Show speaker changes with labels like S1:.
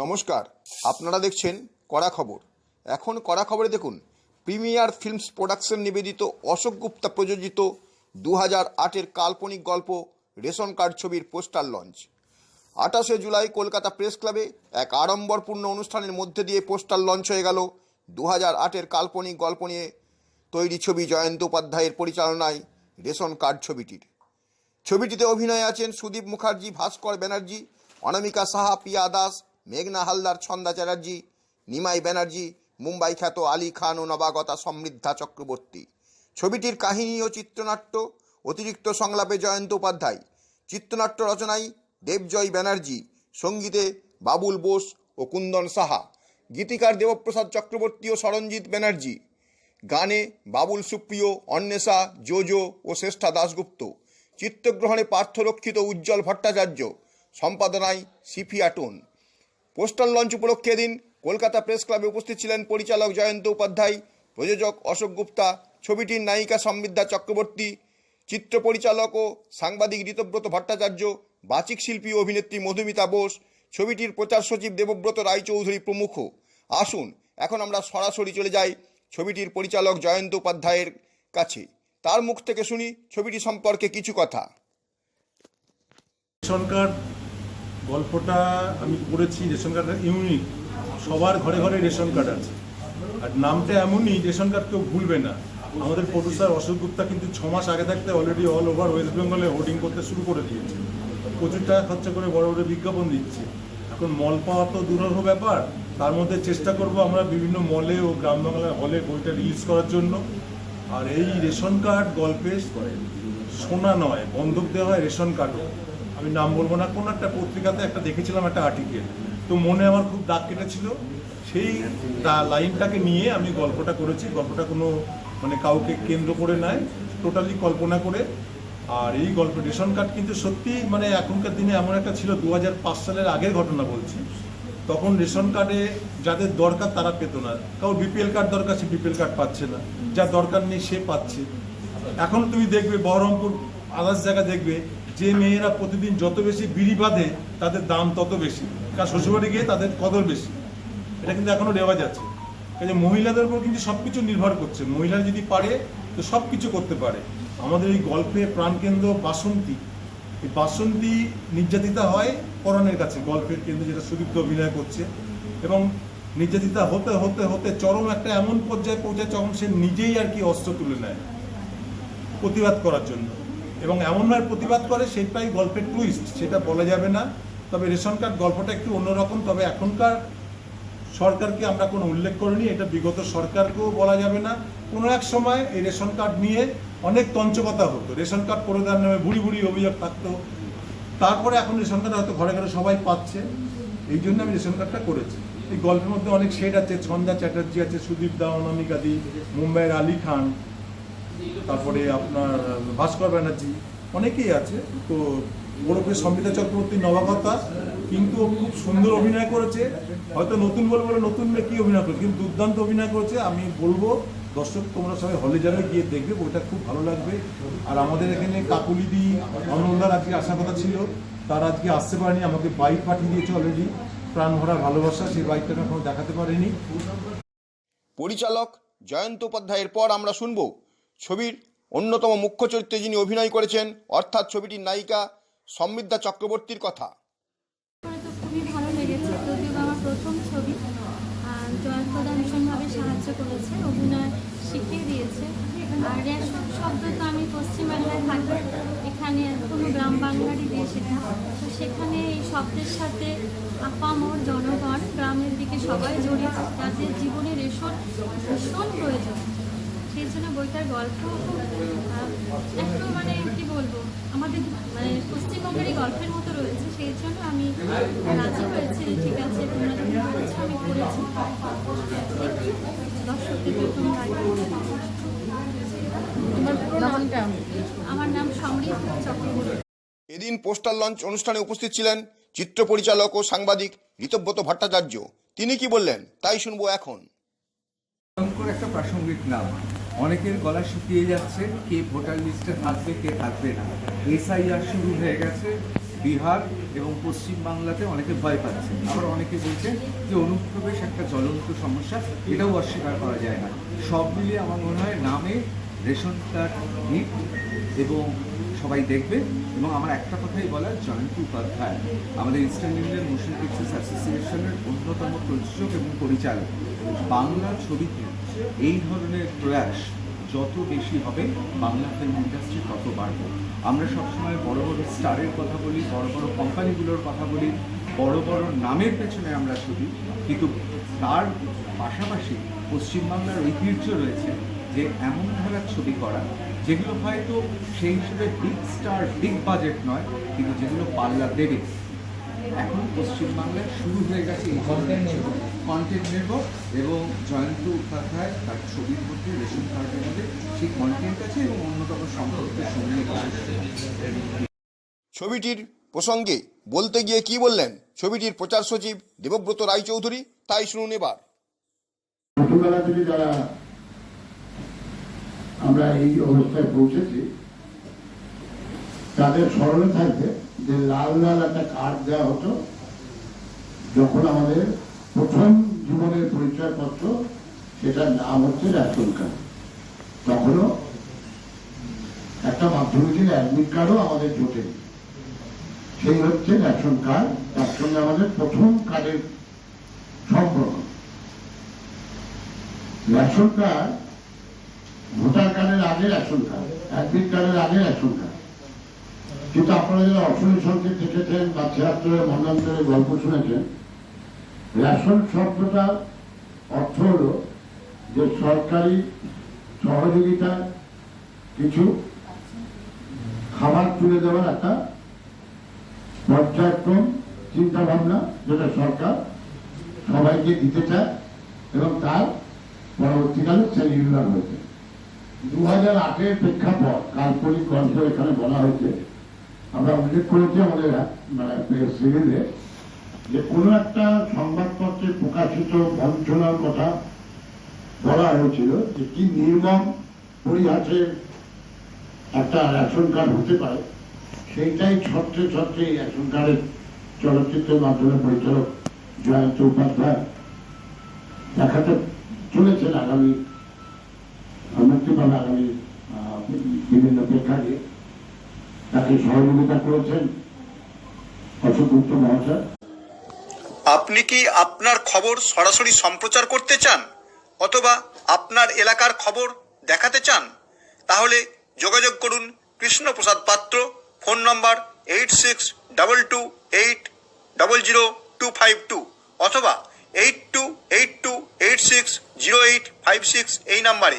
S1: নমস্কার। আপনারা দেখছেন কড়া খবর। এখন কড়া খবরে দেখুন, প্রিমিয়ার ফিল্মস প্রোডাকশন নিবেদিত অশোক গুপ্তা প্রযোজিত দু হাজার আটের কাল্পনিক গল্প রেশন কার্ড ছবির পোস্টার লঞ্চ। আঠাশে জুলাই কলকাতা প্রেস ক্লাবে এক আড়ম্বরপূর্ণ অনুষ্ঠানের মধ্যে দিয়ে পোস্টার লঞ্চ হয়ে গেল দু হাজার আটের কাল্পনিক গল্প নিয়ে। তৈরি ছবি জয়ন্ত উপাধ্যায়ের পরিচালনায় রেশন কার্ড ছবিটির। ছবিটিতে অভিনয়ে আছেন সুদীপ মুখার্জি, ভাস্কর ব্যানার্জি, অনামিকা সাহা, পিয়া দাস মেঘনা হালদার, ছন্দা চ্যাটার্জি, নিমাই ব্যানার্জি, মুম্বাই খ্যাত আলী খান ও নবাগতা সমৃদ্ধা চক্রবর্তী। ছবিটির কাহিনী ও চিত্রনাট্য, অতিরিক্ত সংলাপে জয়ন্ত উপাধ্যায়। চিত্রনাট্য রচনায় দেবজয় ব্যানার্জি, সঙ্গীতে বাবুল বোস ও কুন্দন সাহা। গীতিকার দেবপ্রসাদ চক্রবর্তী ও সরঞ্জিৎ ব্যানার্জি। গানে বাবুল সুপ্রিয়, অন্বেষা, জোজো ও শ্রেষ্ঠা দাশগুপ্ত। চিত্রগ্রহণে পার্থরক্ষিত উজ্জ্বল ভট্টাচার্য। সম্পাদনায় সিফিয়া পোস্টার লঞ্চ উপলক্ষে দিন কলকাতা প্রেস ক্লাবে উপস্থিত ছিলেন পরিচালক জয়ন্ত উপাধ্যায়, প্রযোজক অশোক গুপ্তা, ছবিটির নায়িকা সমৃদ্ধা চক্রবর্তী, চিত্র পরিচালক ও সাংবাদিক ঋতব্রত ভট্টাচার্য, বাচিক শিল্পী অভিনেত্রী মধুমিতা বোস, ছবিটির প্রচার সচিব দেবব্রত রায়চৌধুরী প্রমুখ। আসুন, এখন আমরা সরাসরি চলে যাই ছবিটির পরিচালক জয়ন্ত উপাধ্যায়ের কাছে। তার মুখ থেকে শুনি ছবিটি সম্পর্কে কিছু কথা।
S2: কার্ড গল্পটা আমি করেছি রেশন কার্ডটা ইউনিক। সবার ঘরে ঘরে রেশন কার্ড আছে। আর নামটা এমনই, রেশন কার্ড কেউ ভুলবে না। আমাদের প্রডিউসার অশোক গুপ্তা কিন্তু ছ মাস আগে থাকতে অলরেডি অল ওভার ওয়েস্ট বেঙ্গলে হোর্ডিং করতে শুরু করে দিয়েছে। প্রচুর টাকা খরচা করে বড় বড় বিজ্ঞাপন দিচ্ছে। এখন মল পাওয়া তো দুরূহ ব্যাপার। তার মধ্যে চেষ্টা করব আমরা বিভিন্ন মলে ও গ্রাম বাংলার হলে বইটা রিলিজ করার জন্য। আর এই রেশন কার্ড গল্পে সোনা নয়, বন্ধক দেওয়া হয় রেশন কার্ডও। আমি নাম বলব না, কোন একটা পত্রিকাতে একটা দেখেছিলাম একটা আর্টিকেল তো মনে আমার খুব দাগ কেটেছিল। সেই লাইনটাকে নিয়ে আমি গল্পটা করেছি। গল্পটা কোনো মানে কাউকে কেন্দ্র করে নয় টোটালি কল্পনা করে। আর এই গল্প, রেশন কার্ড কিন্তু সত্যি মানে এখনকার দিনে এমন একটা ছিল দু হাজার পাঁচ সালের আগের ঘটনা বলছি। তখন রেশন কার্ডে যাদের দরকার তারা পেত না। কারও বিপিএল কার্ড দরকার, সে বিপিএল কার্ড পাচ্ছে না। যার দরকার নেই সে পাচ্ছে। এখন তুমি দেখবে, বহরমপুর আদার্স জায়গা দেখবে যে মেয়েরা প্রতিদিন যত বেশি বিড়ি বাঁধে, তাদের দাম তত বেশি। কারণ শ্বশুরবাড়ি গিয়ে তাদের কদর বেশি। এটা কিন্তু এখনও রেওয়াজ আছে কাজে মহিলাদের উপর কিন্তু সব কিছু নির্ভর করছে। মহিলারা যদি পারে, তো সব কিছু করতে পারে। আমাদের এই গল্পে প্রাণকেন্দ্র বাসন্তী, এই বাসন্তী নির্যাতিতা হয় করণের কাছে, গল্পের কেন্দ্রে যেটা সুদীপ্ত অভিনয় করছে। এবং নির্যাতিতা হতে হতে হতে চরম একটা এমন পর্যায়ে পৌঁছায় যখন সে নিজেই আর কি অস্ত্র তুলে নেয়। প্রতিবাদ করার জন্য। এবং এমনভাবে প্রতিবাদ করে সেটাই গল্পের টুইস্ট সেটা বলা যাবে না। তবে রেশন কার্ড গল্পটা একটু অন্যরকম, তবে এখনকার সরকারকে আমরা কোনো উল্লেখ করিনি, এটা বিগত সরকারকেও বলা যাবে না। কোনো এক সময় এই রেশন কার্ড নিয়ে অনেক তঞ্চকতা হতো। রেশন কার্ড করে দেওয়ার নামে বুড়ি বুড়ি অভিযোগ থাকতো। তারপরে এখন রেশন কার্ড হয়তো ঘরে ঘরে সবাই পাচ্ছে। এই জন্য আমি রেশন কার্ডটা করেছি। এই গল্পের মধ্যে অনেক শেড আছে, ছন্দা চ্যাটার্জি আছে, সুদীপ দা, অনামিকা দি, মুম্বাইয়ের আলী খান। তারপরে আপনার ভাস্কর ব্যানার্জি, অনেকেই আছে, তো ওরফে সম্বিতা চক্রবর্তী, নবাগতা, কিন্তু খুব সুন্দর অভিনয় করেছে। হয়তো নতুন বলে বলে নতুন কি অভিনয় করেছে, কিন্তু দুর্দান্ত অভিনয় করেছে। আমি বলব, দর্শক তোমরা সবাই হলে যাবে, গিয়ে দেখবে বইটা খুব ভালো লাগবে। আর আমাদের এখানে কাকুলিদি অনন্দার আজকে আসার কথা ছিল। তার আজকে আসতে পারেনি, আমাকে বাইক পাঠিয়ে দিয়েছে অলরেডি প্রাণ ভরা ভালোবাসা, সেই বাইকটা এখনও দেখাতে পারেনি।
S1: পরিচালক জয়ন্ত উপাধ্যায়ের পর আমরা শুনব ছবির অন্যতম মুখ্য চরিত্রে যিনি অভিনয় করেছেন, অর্থাৎ ছবিটির নায়িকা সমৃদ্ধা চক্রবর্তীর কথা।
S3: খুবই ভালো লেগেছে। ছবি সাহায্য করেছে, অভিনয় শিখিয়ে দিয়েছে। শব্দ তো আমি পশ্চিমবাংলায় এখানে কোনো গ্রাম বাংলারই সেখানে এই শব্দের সাথে জনগণ, গ্রামের দিকে সবাই জড়িত, তাদের জীবনে রেশন ভীষণ প্রয়োজন। সেই জন্য বইটার গল্প খুব একটু মানে কি বলব আমাদের মানে পশ্চিমবঙ্গেরই গল্পের মতো রয়েছে সেই জন্য আমি রাজি হয়েছি ঠিক আছে তোমরা আমি করেছি। দর্শকদের আমার নাম সমৃদ্ধ চক্রবর্তী।
S1: এদিন পোস্টার লঞ্চ অনুষ্ঠানে উপস্থিত ছিলেন চিত্র পরিচালক ও সাংবাদিক ঋতব্রত ভট্টাচার্য। তিনি কি বললেন? তাই শুনব এখন।
S4: একটা প্রাসঙ্গিক নাম। অনেকের গলা শুকিয়ে যাচ্ছে, কে ভোটার লিস্টে থাকবে, কে থাকবে না। এসআইআর শুরু হয়ে গেছে, বিহার এবং পশ্চিমবাংলাতে অনেকে ভয় পাচ্ছে। আবার অনেকে বলছে যে অনুপ্রবেশ একটা জ্বলন্ত সমস্যা, এটাও অস্বীকার করা যায় না। সব মিলিয়ে আমার মনে হয় নামে রেশন কার্ড, নিট এবং সবাই দেখবে এবং আমার একটা কথাই বলার, জয়ন্ত উপাধ্যায়, আমাদের ইস্টার্ন ইন্ডিয়ান মোশন পিকচার্স অ্যাসোসিয়েশনের অন্যতম প্রযোজক এবং পরিচালক। বাংলা ছবিতে এই ধরনের প্রয়াস যত বেশি হবে, বাংলা ফিল্ম ইন্ডাস্ট্রি তত বাড়বে। আমরা সবসময় বড় বড় স্টারের কথা বলি, বড় বড় কোম্পানিগুলোর কথা বলি, বড় বড় নামের পেছনে আমরা ছবি, কিন্তু তার পাশাপাশি পশ্চিমবাংলার ঐতিহ্য রয়েছে যে, এমন ধারার ছবি করা যেগুলো হয়তো সেই হিসেবে বিগ স্টার বিগ বাজেট নয় কিন্তু যেগুলো পাল্লা দেবে এখন পশ্চিমবাংলায় শুরু হয়ে গেছে এই কন্টেন্ট নির্ভর এবং জয়ন্ত উপাধ্যায় তার ছবির মধ্যে রেশন কার্ডের মধ্যে সেই কন্টেন্ট আছে এবং অন্যতম সম্পর্কের সঙ্গে
S1: ছবিটির প্রসঙ্গে বলতে গিয়ে কি বললেন ছবিটির প্রচার সচিব দেবব্রত রায়চৌধুরী তাই শুনুন এবার।
S5: ছোটবেলা থেকে যারা আমরা এই অবস্থায় পৌঁছেছি, তাদের স্মরণে থাকবে যে লাল লাল একটা কার্ড দেওয়া হতো, যখন আমাদের প্রথম জীবনের পরিচয়পত্র, সেটার নাম হচ্ছে রেশন কার্ড তখনও একটা মাধ্যমিকের অ্যাডমিট কার্ডও আমাদের জোটে। সেই হচ্ছে রেশন কার্ড তার সঙ্গে আমাদের প্রথম কার্ডের সম্পর্ক। রেশন কার্ড কার্ডের আগে রেশন কার্ড অ্যাডমিট কার্ডের আগে রেশন কার্ড কিন্তু আপনারা যারা অসুরি সংকেত দেখেছেন বা ছিয়াত্তরের মন্ডান্তরের গল্প শুনেছেন, রেশন শব্দটার অর্থ হল যে সরকারি সহযোগিতা কিছু খাবার তুলে দেওয়ার একটা পর্যায়ক্রম চিন্তা ভাবনা যেটা সরকার সবাইকে দিতে চায় এবং তার পরবর্তীকালে সেলিউলার হয়েছে। দু হাজার আটের প্রেক্ষাপট কাল্পনিক গল্প এখানে বলা হয়েছে। আমরা উল্লেখ করেছি আমাদের মানে সিরিজে যে কোনো একটা সংবাদপত্রে প্রকাশিত বঞ্চনার কথা বলা হয়েছিল যে কি নির্মম পরিহাসের একটা রেশন কার্ড হতে পারে। সেইটাই ছত্রে ছত্রে রেশন কার্ডের চলচ্চিত্রের মাধ্যমে পরিচালক জয়ন্ত উপাধ্যায় দেখাতে চলেছেন আগামী মুক্তি আগামী বিভিন্ন প্রেক্ষাগে তাকে সহযোগিতা করেছেন অশোক গুপ্ত মহাশয়।
S1: আপনি কি আপনার খবর সরাসরি সম্প্রচার করতে চান অথবা আপনার এলাকার খবর দেখাতে চান? তাহলে যোগাযোগ করুন Krishnaprasad Patra, phone number eight six double two eight double zero two five two অথবা eight two eight two eight six zero eight five six এই নাম্বারে।